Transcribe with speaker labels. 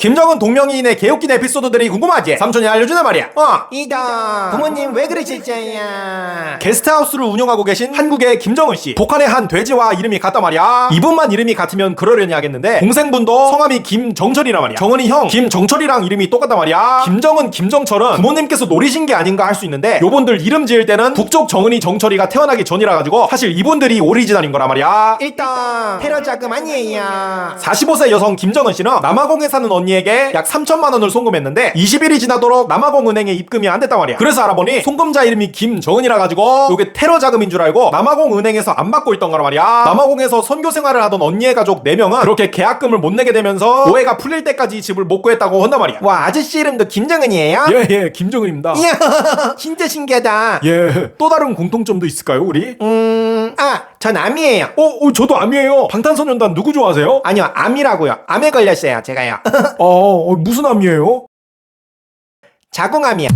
Speaker 1: 김정은 동명이인의 개웃긴 에피소드들이 궁금하지? 삼촌이 알려주나 말이야. 어.
Speaker 2: 이다 부모님 왜 그러실지야
Speaker 1: 게스트하우스를 운영하고 계신 한국의 김정은 씨. 북한의 한 돼지와 이름이 같단 말이야. 이분만 이름이 같으면 그러려니 하겠는데 동생분도 성함이 김정철이란 말이야. 정은이 형 김정철이랑 이름이 똑같단 말이야. 김정은 김정철은 부모님께서 노리신 게 아닌가 할 수 있는데 요분들 이름 지을 때는 북쪽 정은이 정철이가 태어나기 전이라 가지고 사실 이분들이 오리지널인 거란 말이야.
Speaker 2: 일단 테러 자금 아니에요
Speaker 1: 45세 여성 김정은 씨는 남아공에 사는 언니 에게 약 3천만 원을 송금했는데 20일이 지나도록 남아공 은행에 입금이 안 됐단 말이야. 그래서 알아보니 송금자 이름이 김정은이라 가지고 요게 테러 자금인 줄 알고 남아공 은행에서 안 받고 있던 거란 말이야. 남아공에서 선교 생활을 하던 언니의 가족 4명은 그렇게 계약금을 못 내게 되면서 오해가 풀릴 때까지 이 집을 못 구했다고 한단 말이야.
Speaker 2: 와 아저씨 이름도 김정은이에요?
Speaker 1: 예, 예, 김정은입니다.
Speaker 2: 이야 진짜 신기하다
Speaker 1: 예, 또 다른 공통점도 있을까요, 우리?
Speaker 2: 음 아 전 암이에요
Speaker 1: 어, 어, 저도 암이에요. 방탄소년단 누구 좋아하세요?
Speaker 2: 아니요 암이라고요 암에 걸렸어요 제가요
Speaker 1: 어, 어 무슨 암이에요?
Speaker 2: 자궁암이요